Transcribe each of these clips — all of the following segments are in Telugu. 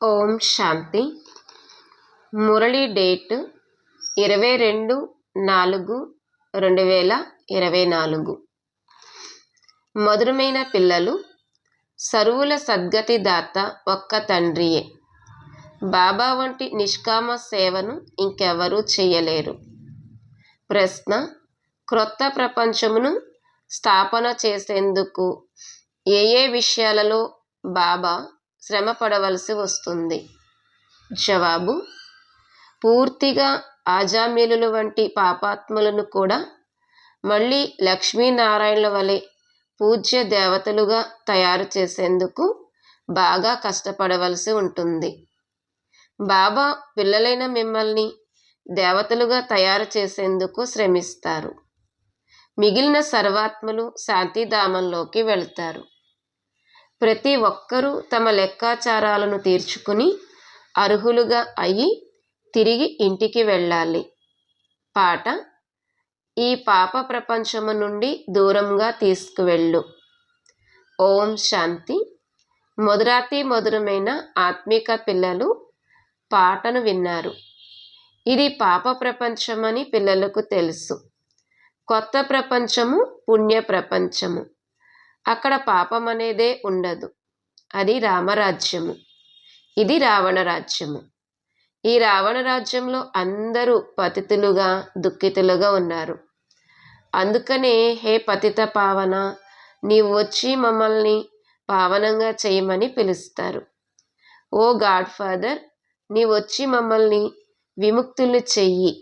ఓం శాంతి. మురళి డేట్ ఇరవై రెండు నాలుగు రెండు వేల ఇరవై నాలుగు. మధురమైన పిల్లలు సరువుల సద్గతి దాత ఒక్క తండ్రియే. బాబా వంటి నిష్కామ సేవను ఇంకెవరూ చేయలేరు. ప్రశ్న క్రొత్త ప్రపంచమును స్థాపన చేసేందుకు ఏ ఏ విషయాలలో బాబా శ్రమ పడవలసి వస్తుంది జవాబు పూర్తిగా ఆజామీలుల వంటి పాపాత్ములను కూడా మళ్ళీ లక్ష్మీనారాయణుల వలె పూజ్య దేవతలుగా తయారు చేసేందుకు బాగా కష్టపడవలసి ఉంటుంది. బాబా పిల్లలైన మిమ్మల్ని దేవతలుగా తయారు చేసేందుకు శ్రమిస్తారు. మిగిలిన సర్వాత్మలు శాంతిధామంలోకి వెళ్తారు. ప్రతి ఒక్కరూ తమ లెక్కాచారాలను తీర్చుకుని అర్హులుగా అయి తిరిగి ఇంటికి వెళ్ళాలి. పాట ఈ పాప ప్రపంచము నుండి దూరంగా తీసుకువెళ్ళు. ఓం శాంతి. మధురాతి మధురమైన ఆత్మిక పిల్లలు పాటను విన్నారు. ఇది పాప ప్రపంచమని పిల్లలకు తెలుసు. కొత్త ప్రపంచము పుణ్య ప్రపంచము. అక్కడ పాపం అనేదే ఉండదు. అది రామరాజ్యము. ఇది రావణ రాజ్యము ఈ రావణ రాజ్యంలో అందరూ పతితులుగా దుఃఖితులుగా ఉన్నారు. అందుకనే హే పతిత పావన నీవు వచ్చి మమ్మల్ని పావనంగా చేయమని పిలుస్తారు. ఓ గాడ్ ఫాదర్ నీవు వచ్చి మమ్మల్ని విముక్తులు చెయ్యి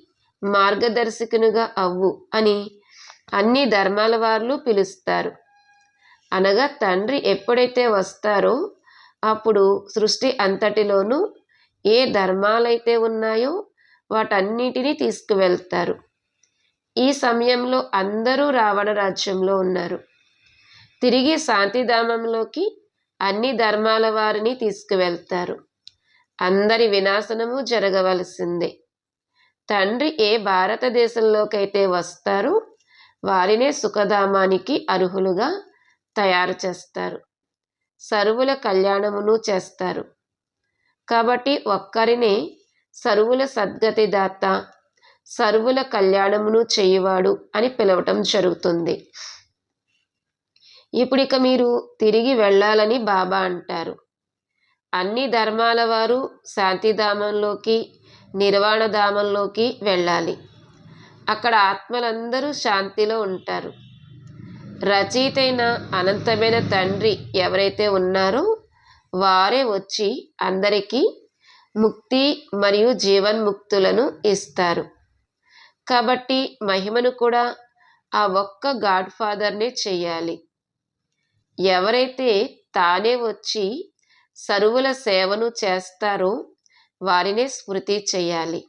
మార్గదర్శకునిగా అవ్వు అని అన్ని ధర్మాల వారు పిలుస్తారు. అనగా తండ్రి ఎప్పుడైతే వస్తారో అప్పుడు సృష్టి అంతటిలోనూ ఏ ధర్మాలైతే ఉన్నాయో వాటన్నిటినీ తీసుకువెళ్తారు. ఈ సమయంలో అందరూ రావణ రాజ్యంలో ఉన్నారు. తిరిగి శాంతిధామంలోకి అన్ని ధర్మాల వారిని తీసుకువెళ్తారు. అందరి వినాశనము జరగవలసిందే. తండ్రి ఏ భారతదేశంలోకైతే వస్తారో వారినే సుఖధామానికి అర్హులుగా తయారు చేస్తారు. సరువుల కళ్యాణమును చేస్తారు. కాబట్టి ఒక్కరినే సరువుల సద్గతిదాత సరువుల కళ్యాణమును చేయువాడు అని పిలవటం జరుగుతుంది. ఇప్పుడిక మీరు తిరిగి వెళ్ళాలని బాబా అంటారు. అన్ని ధర్మాల వారు శాంతిధామంలోకి నిర్వాణధామంలోకి వెళ్ళాలి. అక్కడ ఆత్మలందరూ శాంతిలో ఉంటారు. రచయితైన అనంతమైన తండ్రి ఎవరైతే ఉన్నారో వారే వచ్చి అందరికీ ముక్తి మరియు జీవన్ముక్తులను ఇస్తారు. కాబట్టి మహిమను కూడా ఆ ఒక్క గాడ్ ఫాదర్నే చేయాలి ఎవరైతే తానే వచ్చి సరువుల సేవను చేస్తారో వారినే స్మృతి చేయాలి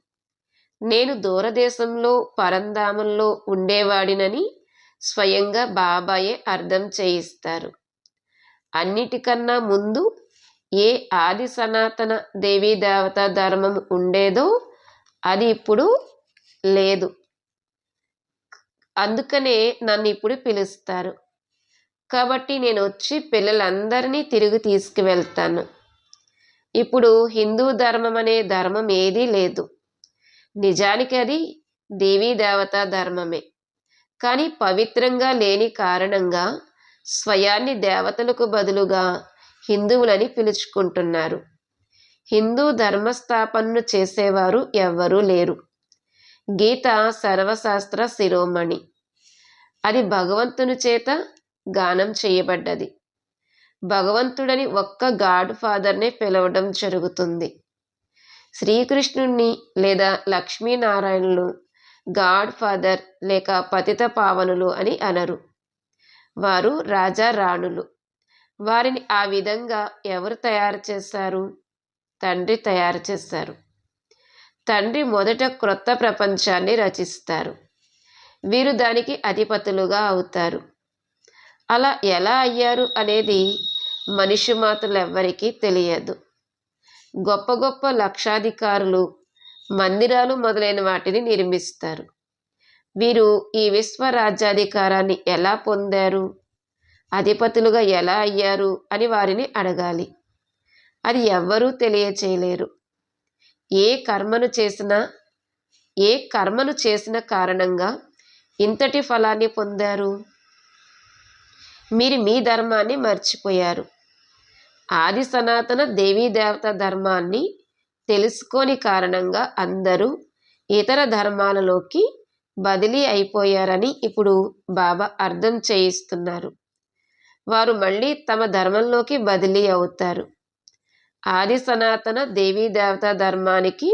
నేను దూరదేశంలో పరంధామంలో ఉండేవాడినని స్వయంగా బాబాయే అర్థం చేయిస్తారు. అన్నిటికన్నా ముందు ఏ ఆది సనాతన దేవీ దేవత ధర్మం ఉండేదో అది ఇప్పుడు లేదు. అందుకనే నన్ను ఇప్పుడు పిలుస్తారు. కాబట్టి నేను వచ్చి పిల్లలందరినీ తిరిగి తీసుకువెళ్తాను. ఇప్పుడు హిందూ ధర్మం అనే ధర్మం ఏదీ లేదు. నిజానికి అది దేవీ దేవత ధర్మమే. కానీ పవిత్రంగా లేని కారణంగా స్వయాన్ని దేవతలకు బదులుగా హిందువులని పిలుచుకుంటున్నారు. హిందూ ధర్మస్థాపనను చేసేవారు ఎవ్వరూ లేరు. గీత సర్వశాస్త్ర శిరోమణి. అది భగవంతుని చేత గానం చేయబడ్డది. భగవంతుడని ఒక్క గాడ్ ఫాదర్నే పిలవడం జరుగుతుంది. శ్రీకృష్ణుణ్ణి లేదా లక్ష్మీనారాయణులు గాడ్ ఫాదర్ లేక పతిత పావనులు అని అనరు. వారు రాజా రాణులు. వారిని ఆ విధంగా ఎవరు తయారు చేస్తారు? తండ్రి తయారు చేస్తారు. తండ్రి మొదట క్రొత్త ప్రపంచాన్ని రచిస్తారు. వీరు దానికి అధిపతులుగా అవుతారు. అలా ఎలా అయ్యారు అనేది మనిషి మాతలెవ్వరికీ తెలియదు. గొప్ప గొప్ప లక్షాధికారులు మందిరాలు మొదలైన వాటిని నిర్మిస్తారు. వీరు ఈ విశ్వ రాజ్యాధికారాన్ని ఎలా పొందారు? అధిపతులుగా ఎలా అయ్యారు? అని వారిని అడగాలి. అది ఎవ్వరూ తెలియచేయలేరు. ఏ కర్మను చేసినా ఏ కర్మను చేసిన కారణంగా ఇంతటి ఫలాన్ని పొందారు? మీరు మీ ధర్మాన్ని మర్చిపోయారు. ఆది సనాతన దేవీ దేవత ధర్మాన్ని తెలుసుకోని కారణంగా అందరూ ఇతర ధర్మాలలోకి బదిలీ అయిపోయారని ఇప్పుడు బాబా అర్థం చేయిస్తున్నారు. వారు మళ్ళీ తమ ధర్మంలోకి బదిలీ అవుతారు. ఆది సనాతన దేవీ దేవతా ధర్మానికి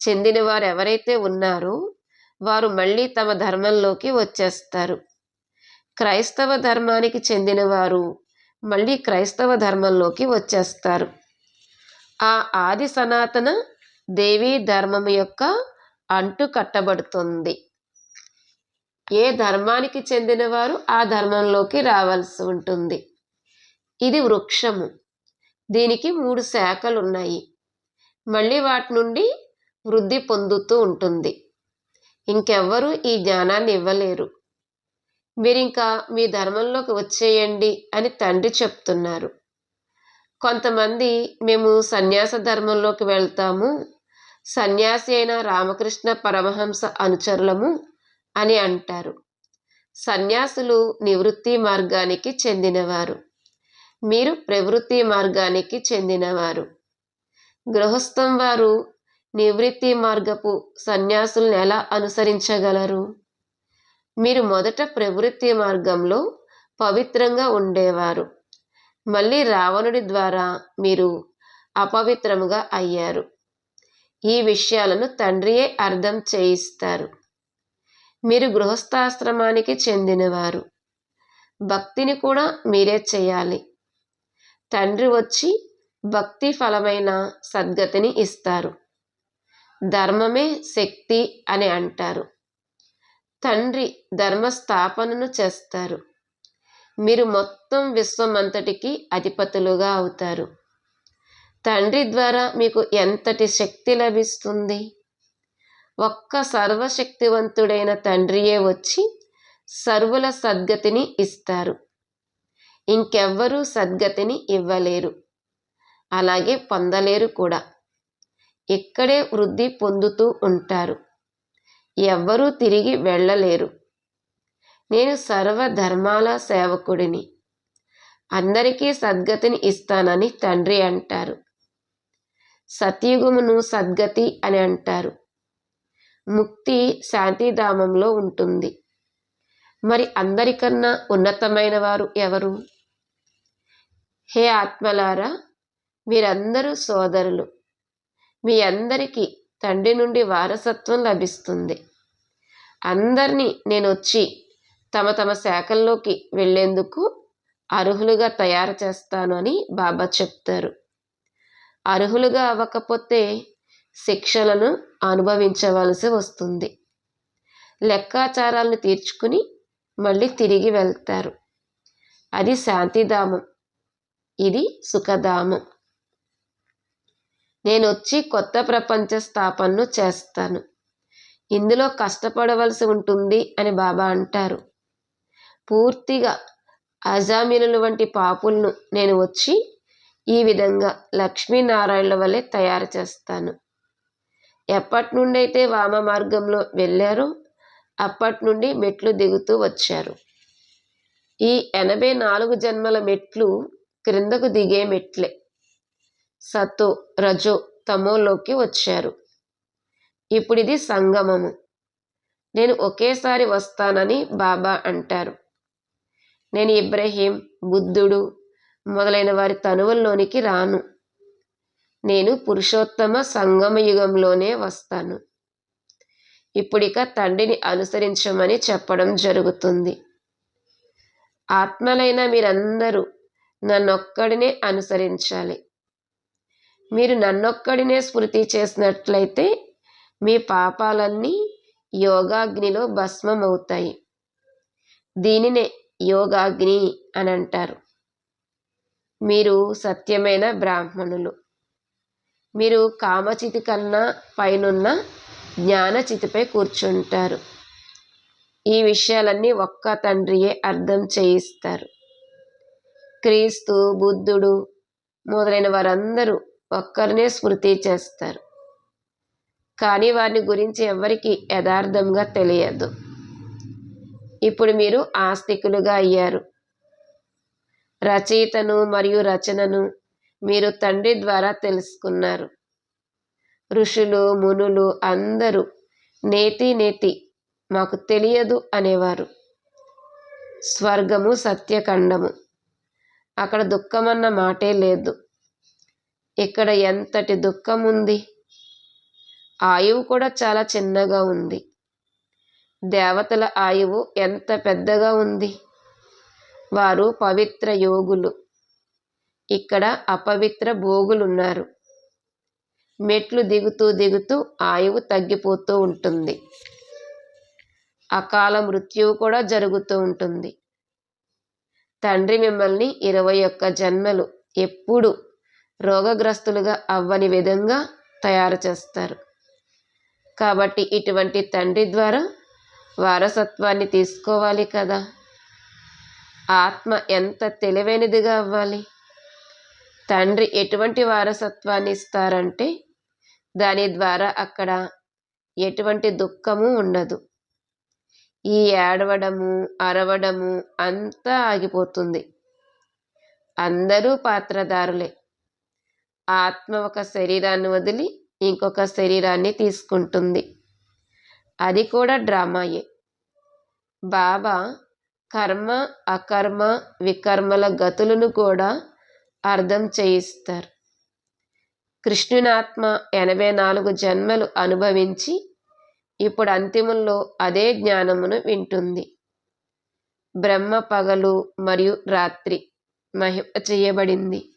చెందిన వారు ఎవరైతే ఉన్నారో వారు మళ్ళీ తమ ధర్మంలోకి వచ్చేస్తారు. క్రైస్తవ ధర్మానికి చెందిన వారు మళ్ళీ క్రైస్తవ ధర్మంలోకి వచ్చేస్తారు. ఆ ఆది సనాతన దేవీ ధర్మం యొక్క అంటు కట్టబడుతుంది. ఏ ధర్మానికి చెందినవారు ఆ ధర్మంలోకి రావాల్సి ఉంటుంది. ఇది వృక్షము. దీనికి మూడు శాఖలు ఉన్నాయి మళ్ళీ వాటి నుండి వృద్ధి పొందుతూ ఉంటుంది. ఇంకెవ్వరూ ఈ జ్ఞానాన్ని ఇవ్వలేరు. మీరు ఇంకా మీ ధర్మంలోకి వచ్చేయండి అని తండ్రి చెప్తున్నారు. కొంతమంది మేము సన్యాస ధర్మంలోకి వెళ్తాము. సన్యాసి అయిన రామకృష్ణ పరమహంస అనుచరులము అని అంటారు. సన్యాసులు నివృత్తి మార్గానికి చెందినవారు. మీరు ప్రవృత్తి మార్గానికి చెందినవారు. గృహస్థం వారు నివృత్తి మార్గపు సన్యాసులను ఎలా అనుసరించగలరు? మీరు మొదట ప్రవృత్తి మార్గంలో పవిత్రంగా ఉండేవారు. మళ్ళీ రావణుడి ద్వారా మీరు అపవిత్రముగా అయ్యారు. ఈ విషయాలను తండ్రియే అర్థం చేయిస్తారు. మీరు గృహస్థాశ్రమానికి చెందినవారు. భక్తిని కూడా మీరే చేయాలి. తండ్రి వచ్చి భక్తి ఫలమైన సద్గతిని ఇస్తారు. ధర్మమే శక్తి అని అంటారు. తండ్రి ధర్మస్థాపనను చేస్తారు. మీరు మొత్తం విశ్వమంతటికి అధిపతులుగా అవుతారు. తండ్రి ద్వారా మీకు ఎంతటి శక్తి లభిస్తుంది? ఒక్క సర్వశక్తివంతుడైన తండ్రియే వచ్చి సర్వుల సద్గతిని ఇస్తారు. ఇంకెవ్వరూ సద్గతిని ఇవ్వలేరు. అలాగే పొందలేరు కూడా. ఇక్కడే వృద్ధి పొందుతూ ఉంటారు. ఎవ్వరూ తిరిగి వెళ్ళలేరు. నేను సర్వధర్మాల సేవకుడిని. అందరికీ సద్గతిని ఇస్తానని తండ్రి అంటారు. సత్యుగమును సద్గతి అని అంటారు. ముక్తి శాంతిధామంలో ఉంటుంది. మరి అందరికన్నా ఉన్నతమైన వారు ఎవరు? హే ఆత్మలారా మీరందరూ సోదరులు. మీ అందరికీ తండ్రి నుండి వారసత్వం లభిస్తుంది. అందరినీ నేను వచ్చి తమ తమ శాఖల్లోకి వెళ్ళేందుకు అర్హులుగా తయారు చేస్తాను అని బాబా చెప్తారు. అర్హులుగా అవ్వకపోతే శిక్షలను అనుభవించవలసి వస్తుంది. లెక్కాచారాలను తీర్చుకుని మళ్ళీ తిరిగి వెళ్తారు. అది శాంతిధామం. ఇది సుఖధామం. నేను వచ్చి కొత్త ప్రపంచ స్థాపనను చేస్తాను. ఇందులో కష్టపడవలసి ఉంటుంది అని బాబా అంటారు. పూర్తిగా అజామీనుల వంటి పాపులను నేను వచ్చి ఈ విధంగా లక్ష్మీనారాయణుల వల్లే తయారు చేస్తాను. ఎప్పటి నుండి అయితే వామ మార్గంలో వెళ్ళారో అప్పటి నుండి మెట్లు దిగుతూ వచ్చారు. ఈ ఎనభై నాలుగు జన్మల మెట్లు క్రిందకు దిగే మెట్లే. సతో రజో తమోలోకి వచ్చారు. ఇప్పుడు ఇది సంగమము. నేను ఒకేసారి వస్తానని బాబా అంటారు. నేను ఇబ్రహీం బుద్ధుడు మొదలైన వారి తనువుల్లోనికి రాను. నేను పురుషోత్తమ సంగమ యుగంలోనే వస్తాను. ఇప్పుడిక తండ్రిని అనుసరించమని చెప్పడం జరుగుతుంది. ఆత్మలైన మీరందరూ నన్నొక్కడినే అనుసరించాలి. మీరు నన్నొక్కడినే స్మృతి చేసినట్లయితే మీ పాపాలన్నీ యోగాగ్నిలో భస్మమవుతాయి. దీనినే యోగాగ్ని అని అంటారు మీరు సత్యమైన బ్రాహ్మణులు. మీరు కామచితి కన్నా పైనున్న జ్ఞానచితిపై కూర్చుంటారు. ఈ విషయాలన్నీ ఒక్క తండ్రియే అర్థం చేయిస్తారు. క్రీస్తు బుద్ధుడు మొదలైన వారందరూ ఒక్కరినే స్మృతి చేస్తారు. కానీ వారిని గురించి ఎవరికి యథార్థంగా తెలియదు. ఇప్పుడు మీరు ఆస్తికులుగా అయ్యారు. రచయితను మరియు రచనను మీరు తండ్రి ద్వారా తెలుసుకున్నారు. ఋషులు మునులు అందరూ నేతి నేతి మాకు తెలియదు అనేవారు. స్వర్గము సత్యఖండము. అక్కడ దుఃఖమన్న మాటే లేదు. ఇక్కడ ఎంతటి దుఃఖం ఉంది ఆయువు కూడా చాలా చిన్నగా ఉంది. దేవతల ఆయువు ఎంత పెద్దగా ఉంది? వారు పవిత్ర యోగులు. ఇక్కడ అపవిత్ర భోగులున్నారు. మెట్లు దిగుతూ దిగుతూ ఆయువు తగ్గిపోతూ ఉంటుంది. అకాల మృత్యువు కూడా జరుగుతూ ఉంటుంది. తండ్రి మిమ్మల్ని ఇరవై ఒక్క జన్మలు ఎప్పుడు రోగగ్రస్తులుగా అవ్వని విధంగా తయారు చేస్తారు. కాబట్టి ఇటువంటి తండ్రి ద్వారా వారసత్వాన్ని తీసుకోవాలి కదా. ఆత్మ ఎంత తెలివైనదిగా అవ్వాలి. తండ్రి ఎటువంటి వారసత్వాన్ని ఇస్తారంటే దాని ద్వారా అక్కడ ఎటువంటి దుఃఖము ఉండదు. ఈ ఏడవడము అరవడము అంతా ఆగిపోతుంది. అందరూ పాత్రదారులే. ఆత్మ ఒక శరీరాన్ని వదిలి ఇంకొక శరీరాన్ని తీసుకుంటుంది. అది కూడా డ్రామాయే. బాబా కర్మ అకర్మ వికర్మల గతులను కూడా అర్థం చేయిస్తారు. కృష్ణునాత్మ ఎనభై నాలుగు జన్మలు అనుభవించి ఇప్పుడు అంతిమంలో అదే జ్ఞానమును వింటుంది. బ్రహ్మ పగలు మరియు రాత్రి మహిమ చేయబడింది.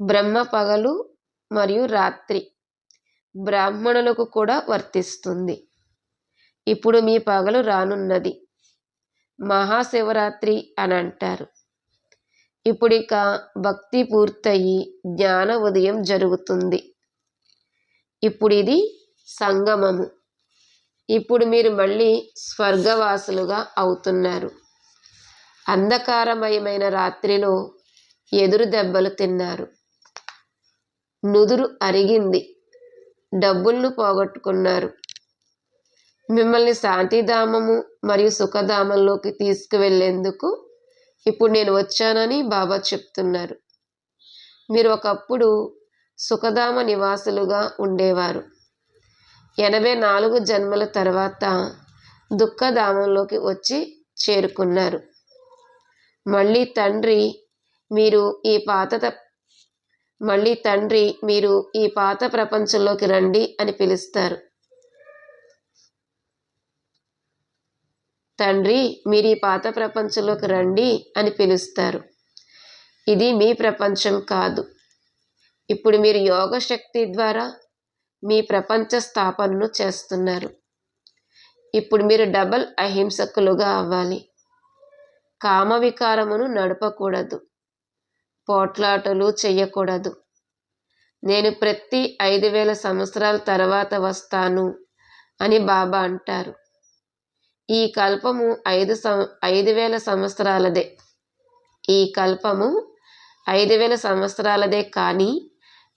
బ్రహ్మ పగలు మరియు రాత్రి బ్రాహ్మణులకు కూడా వర్తిస్తుంది. ఇప్పుడు మీ పగలు రానున్నది. మహాశివరాత్రి అని అంటారు. ఇప్పుడిక భక్తి పూర్తయి జ్ఞాన ఉదయం జరుగుతుంది. ఇప్పుడు ఇది సంగమము. ఇప్పుడు మీరు మళ్ళీ స్వర్గవాసులుగా అవుతున్నారు. అంధకారమయమైన రాత్రిలో ఎదురు దెబ్బలు తిన్నారు. నుదురు అరిగింది. డబ్బులను పోగొట్టుకున్నారు. మిమ్మల్ని శాంతిధామము మరియు సుఖధామంలోకి తీసుకువెళ్ళేందుకు ఇప్పుడు నేను వచ్చానని బాబా చెప్తున్నారు. మీరు ఒకప్పుడు సుఖధామ నివాసులుగా ఉండేవారు. ఎనభై నాలుగు జన్మల తర్వాత దుఃఖధామంలోకి వచ్చి చేరుకున్నారు. మళ్ళీ తండ్రి మీరు ఈ పాత మళ్ళీ తండ్రి మీరు ఈ పాత ప్రపంచంలోకి రండి అని పిలుస్తారు. తండ్రి మీరు ఈ పాత ప్రపంచంలోకి రండి అని పిలుస్తారు. ఇది మీ ప్రపంచం కాదు. ఇప్పుడు మీరు యోగ శక్తి ద్వారా మీ ప్రపంచ స్థాపనను చేస్తున్నారు. ఇప్పుడు మీరు డబల్ అహింసకులుగా అవ్వాలి. కామ వికారమును నడపకూడదు. పోట్లాటలు చెయ్యకూడదు. నేను ప్రతి ఐదు వేల సంవత్సరాల తర్వాత వస్తాను అని బాబా అంటారు. ఈ కల్పము ఐదు సం ఐదు వేల సంవత్సరాలదే. ఈ కల్పము ఐదు వేల సంవత్సరాలదే కానీ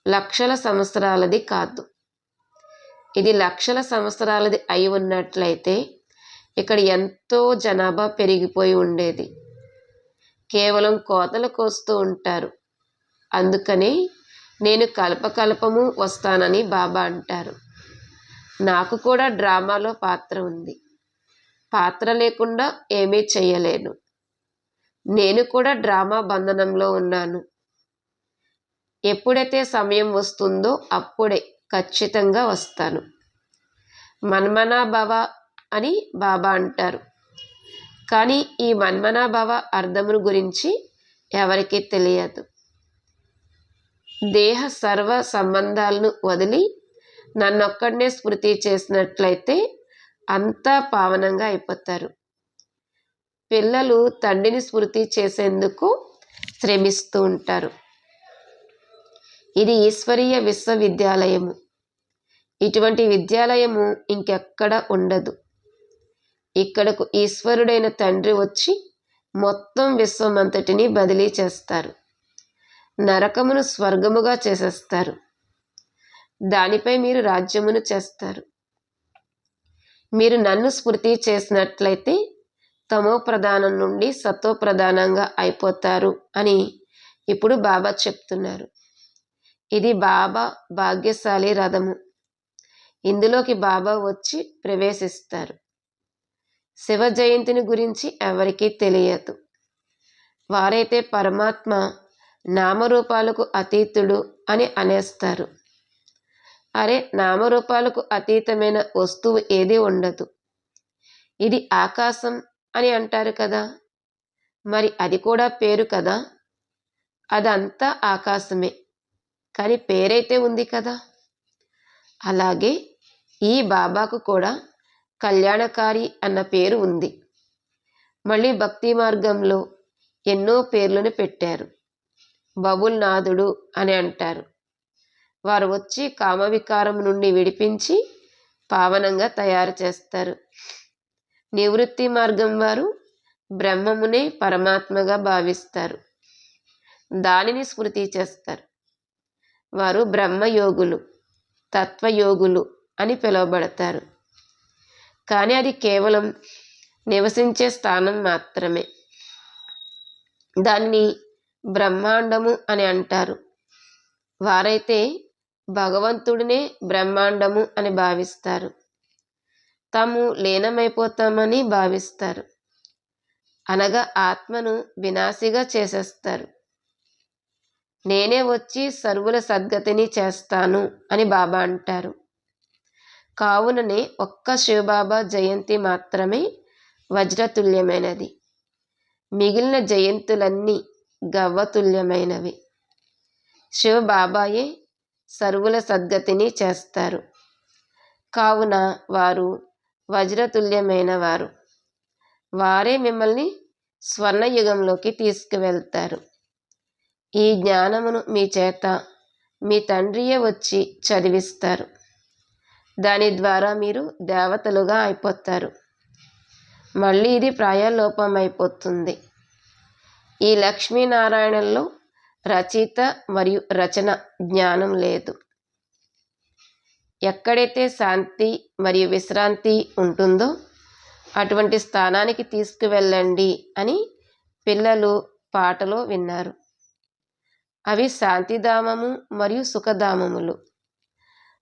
లక్షల సంవత్సరాలది కాదు. ఇది లక్షల సంవత్సరాలది అయి ఉన్నట్లయితే ఇక్కడ ఎంతో జనాభా పెరిగిపోయి ఉండేది. కేవలం కోతలు కోస్తూ ఉంటారు. అందుకని నేను కల్పకల్పము వస్తానని బాబా అంటారు. నాకు కూడా డ్రామాలో పాత్ర ఉంది. పాత్ర లేకుండా ఏమీ చేయలేను నేను కూడా డ్రామా బంధనంలో ఉన్నాను. ఎప్పుడైతే సమయం వస్తుందో అప్పుడే ఖచ్చితంగా వస్తాను. మన్మనా భవ అని బాబా అంటారు. కానీ ఈ మన్మనాభావ అర్థమును గురించి ఎవరికీ తెలియదు. దేహ సర్వ సంబంధాలను వదిలి నన్నొక్కడనే స్మృతి చేసినట్లయితే అంతా పావనంగా అయిపోతారు. పిల్లలు తండ్రిని స్మృతి చేసేందుకు శ్రమిస్తూ ఉంటారు. ఇది ఈశ్వరీయ విశ్వవిద్యాలయము. ఇటువంటి విద్యాలయము ఇంకెక్కడ ఉండదు. ఇక్కడకు ఈశ్వరుడైన తండ్రి వచ్చి మొత్తం విశ్వమంతటిని బదిలీ చేస్తారు. నరకమును స్వర్గముగా చేసేస్తారు. దానిపై మీరు రాజ్యమును చేస్తారు. మీరు నన్ను స్మృతి చేసినట్లయితే తమో ప్రధానం నుండి సత్వ ప్రధానంగా అయిపోతారు అని ఇప్పుడు బాబా చెప్తున్నారు. ఇది బాబా భాగ్యశాలి రథము. ఇందులోకి బాబా వచ్చి ప్రవేశిస్తారు. శివ జయంతిని గురించి ఎవరికీ తెలియదు. వారైతే పరమాత్మ నామరూపాలకు అతీతుడు అని అనేస్తారు. అరే నామరూపాలకు అతీతమైన వస్తువు ఏది ఉండదు. ఇది ఆకాశం అని అంటారు కదా. మరి అది కూడా పేరు కదా? అదంతా ఆకాశమే. కానీ పేరైతే ఉంది కదా. అలాగే ఈ బాబాకు కూడా కళ్యాణకారి అన్న పేరు ఉంది. మళ్ళీ భక్తి మార్గంలో ఎన్నో పేర్లను పెట్టారు. బబుల్ నాథుడు అని అంటారు. వారు వచ్చి కామవికారం నుండి విడిపించి పావనంగా తయారు చేస్తారు. నివృత్తి మార్గం వారు బ్రహ్మమునే పరమాత్మగా భావిస్తారు. దానిని స్మృతి చేస్తారు. వారు బ్రహ్మయోగులు తత్వయోగులు అని పిలువబడతారు. కానీ అది కేవలం నివసించే స్థానం మాత్రమే. దాన్ని బ్రహ్మాండము అని అంటారు. వారైతే భగవంతుడినే బ్రహ్మాండము అని భావిస్తారు. తాము లీనమైపోతామని భావిస్తారు. అనగా ఆత్మను వినాశిగా చేసేస్తారు. నేనే వచ్చి సర్వుల సద్గతిని చేస్తాను అని బాబా అంటారు. కావుననే ఒక్క శివబాబా జయంతి మాత్రమే వజ్రతుల్యమైనది. మిగిలిన జయంతులన్నీ గవ్వతుల్యమైనవి. శివబాబాయే సర్వుల సద్గతిని చేస్తారు. కావున వారు వజ్రతుల్యమైన వారు వారే మిమ్మల్ని స్వర్ణయుగంలోకి తీసుకువెళ్తారు. ఈ జ్ఞానమును మీ చేత మీ తండ్రియే వచ్చి చదివిస్తారు. దాని ద్వారా మీరు దేవతలుగా అయిపోతారు. మళ్ళీ ఇది ప్రాయలోపం అయిపోతుంది. ఈ లక్ష్మీనారాయణలో రచయిత మరియు రచన జ్ఞానం లేదు. ఎక్కడైతే శాంతి మరియు విశ్రాంతి ఉంటుందో అటువంటి స్థానానికి తీసుకువెళ్ళండి అని పిల్లలు పాటలో విన్నారు. అవి శాంతిధామము మరియు సుఖధామములు.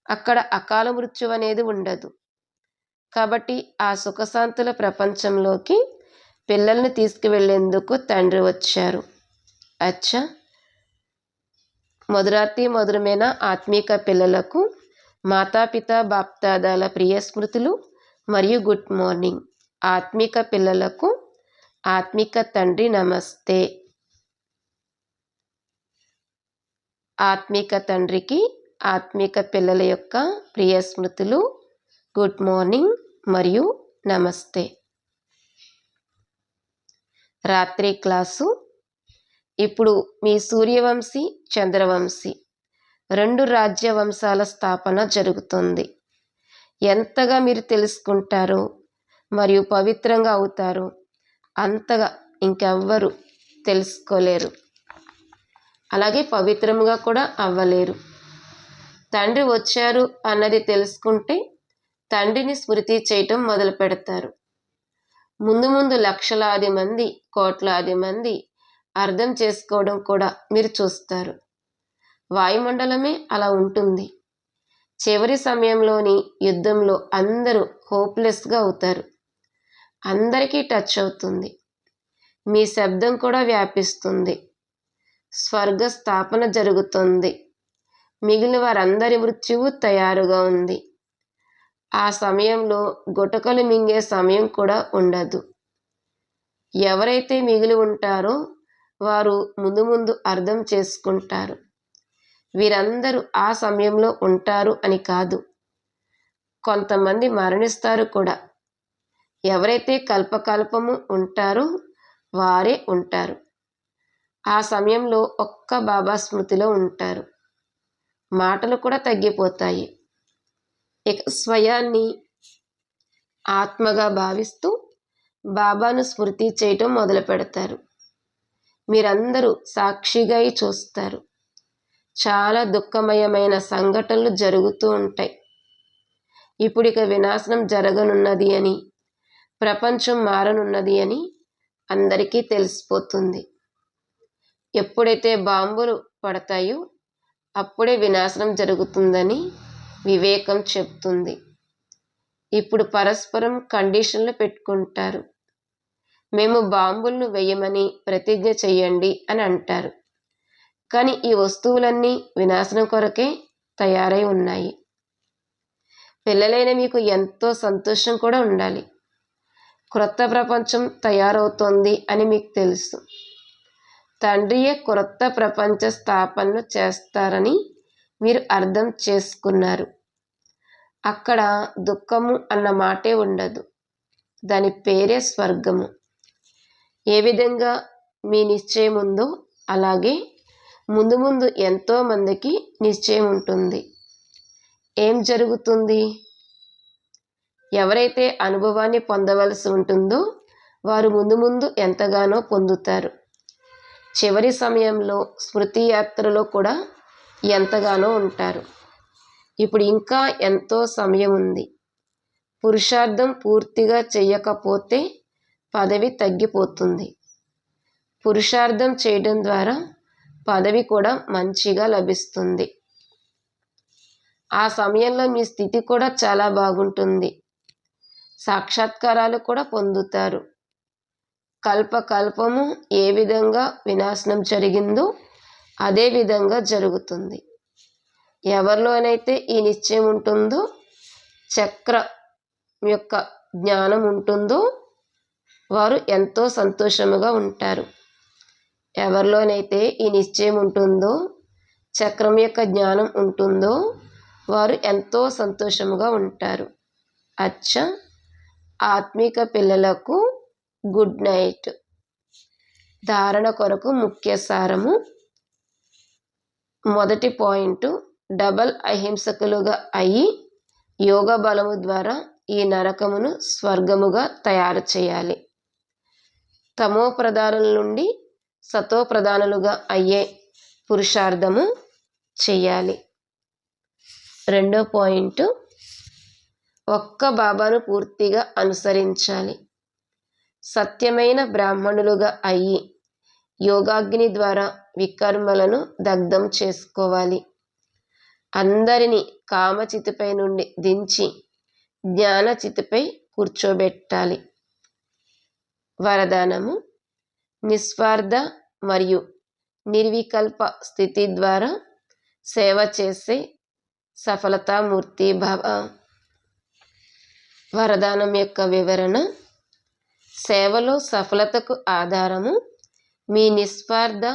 అక్కడ అకాల మృత్యు అనేది ఉండదు. కాబట్టి ఆ సుఖశాంతుల ప్రపంచంలోకి పిల్లల్ని తీసుకువెళ్ళేందుకు తండ్రి వచ్చారు. అచ్చా! మధురాతి మధురమైన ఆత్మీక పిల్లలకు మాతాపిత బాప్తాదాల ప్రియ స్మృతులు మరియు గుడ్ మార్నింగ్. ఆత్మిక పిల్లలకు ఆత్మిక తండ్రి నమస్తే. ఆత్మిక తండ్రికి ఆత్మిక పిల్లల యొక్క ప్రియ స్మృతులు గుడ్ మార్నింగ్ మరియు నమస్తే. రాత్రి క్లాసు. ఇప్పుడు మీ సూర్యవంశీ చంద్రవంశీ రెండు రాజ్యవంశాల స్థాపన జరుగుతుంది. ఎంతగా మీరు తెలుసుకుంటారో మరియు పవిత్రంగా అవుతారో అంతగా ఇంకెవ్వరు తెలుసుకోలేరు. అలాగే పవిత్రంగా కూడా అవ్వలేరు. తండ్రి వచ్చారు అన్నది తెలుసుకుంటే తండ్రిని స్మృతి చేయటం మొదలు పెడతారు. ముందు ముందు లక్షలాది మంది కోట్లాది మంది అర్థం చేసుకోవడం కూడా మీరు చూస్తారు. వాయుమండలమే అలా ఉంటుంది. చివరి సమయంలోని యుద్ధంలో అందరూ హోప్లెస్గా అవుతారు. అందరికీ టచ్ అవుతుంది. మీ శబ్దం కూడా వ్యాపిస్తుంది. స్వర్గ స్థాపన జరుగుతుంది. మిగిలిన వారందరి మృత్యువు తయారుగా ఉంది. ఆ సమయంలో గుటకలు మింగే సమయం కూడా ఉండదు. ఎవరైతే మిగిలి ఉంటారో వారు ముందు ముందు అర్థం చేసుకుంటారు. వీరందరూ ఆ సమయంలో ఉంటారు అని కాదు. కొంతమంది మరణిస్తారు కూడా. ఎవరైతే కల్పకల్పము ఉంటారో వారే ఉంటారు. ఆ సమయంలో ఒక్క బాబా స్మృతిలో ఉంటారు. మాటలు కూడా తగ్గిపోతాయి. ఇక స్వయాన్ని ఆత్మగా భావిస్తూ బాబాను స్మృతి చేయటం మొదలు పెడతారు. మీరందరూ సాక్షిగా చూస్తారు. చాలా దుఃఖమయమైన సంఘటనలు జరుగుతూ ఉంటాయి. ఇప్పుడు ఇక వినాశనం జరగనున్నది అని ప్రపంచం మారనున్నది అని అందరికీ తెలిసిపోతుంది. ఎప్పుడైతే బాంబులు పడతాయో అప్పుడే వినాశనం జరుగుతుందని వివేకం చెప్తుంది. ఇప్పుడు పరస్పరం కండిషన్లు పెట్టుకుంటారు. మేము బాంబులను వేయమని ప్రతిజ్ఞ చేయండి అని అంటారు. కానీ ఈ వస్తువులన్నీ వినాశనం కొరకే తయారై ఉన్నాయి. పిల్లలైన మీకు ఎంతో సంతోషం కూడా ఉండాలి. క్రొత్త ప్రపంచం తయారవుతోంది అని మీకు తెలుసు. తండ్రియే క్రొత్త ప్రపంచ స్థాపనను చేస్తారని మీరు అర్థం చేసుకున్నారు. అక్కడ దుఃఖము అన్న మాటే ఉండదు. దాని పేరే స్వర్గము. ఏ విధంగా మీ నిశ్చయం ఉందో అలాగే ముందు ముందు ఎంతోమందికి నిశ్చయం ఉంటుంది. ఏం జరుగుతుంది? ఎవరైతే అనుభవాన్ని పొందవలసి ఉంటుందో వారు ముందు ముందు ఎంతగానో పొందుతారు. చివరి సమయంలో స్మృతి యాత్రలో కూడా ఎంతగానో ఉంటారు. ఇప్పుడు ఇంకా ఎంతో సమయం ఉంది. పురుషార్థం పూర్తిగా చేయకపోతే పదవి తగ్గిపోతుంది. పురుషార్థం చేయడం ద్వారా పదవి కూడా మంచిగా లభిస్తుంది. ఆ సమయంలో మీ స్థితి కూడా చాలా బాగుంటుంది. సాక్షాత్కారాలు కూడా పొందుతారు. కల్పకల్పము ఏ విధంగా వినాశనం జరిగిందో అదే విధంగా జరుగుతుంది. ఎవరిలోనైతే ఈ నిశ్చయం ఉంటుందో చక్ర యొక్క జ్ఞానం ఉంటుందో వారు ఎంతో సంతోషముగా ఉంటారు. ఎవరిలోనైతే ఈ నిశ్చయం ఉంటుందో చక్రం యొక్క జ్ఞానం ఉంటుందో వారు ఎంతో సంతోషముగా ఉంటారు. అచ్చ ఆత్మిక పిల్లలకు గుడ్ నైట్ ధారణ కొరకు ముఖ్య సారము. మొదటి పాయింట్ డబల్ అహింసకులుగా అయి యోగ బలము ద్వారా ఈ నరకమును స్వర్గముగా తయారు చేయాలి. తమో ప్రధానుల నుండి సతో ప్రధానులుగా అయ్యే పురుషార్థము చేయాలి. రెండో పాయింట్ ఒక్క బాబాను పూర్తిగా అనుసరించాలి. సత్యమైన బ్రాహ్మణులుగా అయ్యి యోగాగ్ని ద్వారా వికర్మలను దగ్ధం చేసుకోవాలి. అందరినీ కామచితిపై నుండి దించి జ్ఞానచితిపై కూర్చోబెట్టాలి. వరదానము నిస్వార్థ మరియు నిర్వికల్ప స్థితి ద్వారా సేవ చేసే సఫలతామూర్తి భవ. వరదానం యొక్క వివరణ సేవలో సఫలతకు ఆధారము మీ నిస్వార్థ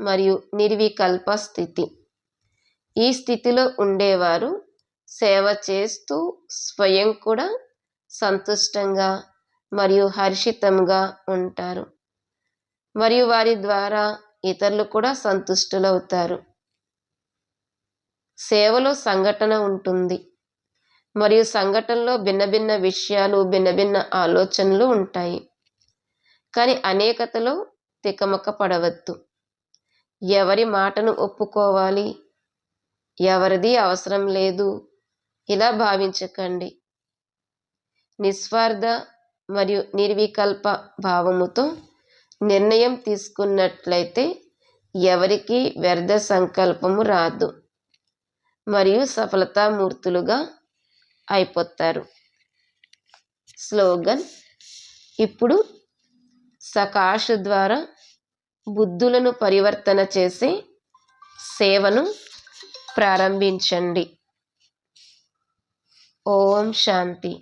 మరియు నిర్వికల్ప స్థితి. ఈ స్థితిలో ఉండేవారు సేవ చేస్తూ స్వయం కూడా సంతుష్టంగా మరియు హర్షితంగా ఉంటారు. మరియు వారి ద్వారా ఇతరులు కూడా సంతుష్టులవుతారు. సేవలో సంఘటన ఉంటుంది. మరియు సంఘటనలో భిన్న భిన్న విషయాలు భిన్న భిన్న ఆలోచనలు ఉంటాయి. కానీ అనేకతలో తికమక పడవద్దు ఎవరి మాటను ఒప్పుకోవాలి? ఎవరిది అవసరం లేదు? ఇలా భావించకండి. నిస్వార్థ మరియు నిర్వికల్ప భావముతో నిర్ణయం తీసుకున్నట్లయితే ఎవరికి వ్యర్థ సంకల్పము రాదు. మరియు సఫలతామూర్తులుగా అయిపోతారు. స్లోగన్ ఇప్పుడు సకాష్ ద్వారా బుద్ధులను పరివర్తన చేసే సేవను ప్రారంభించండి. ఓం శాంతి.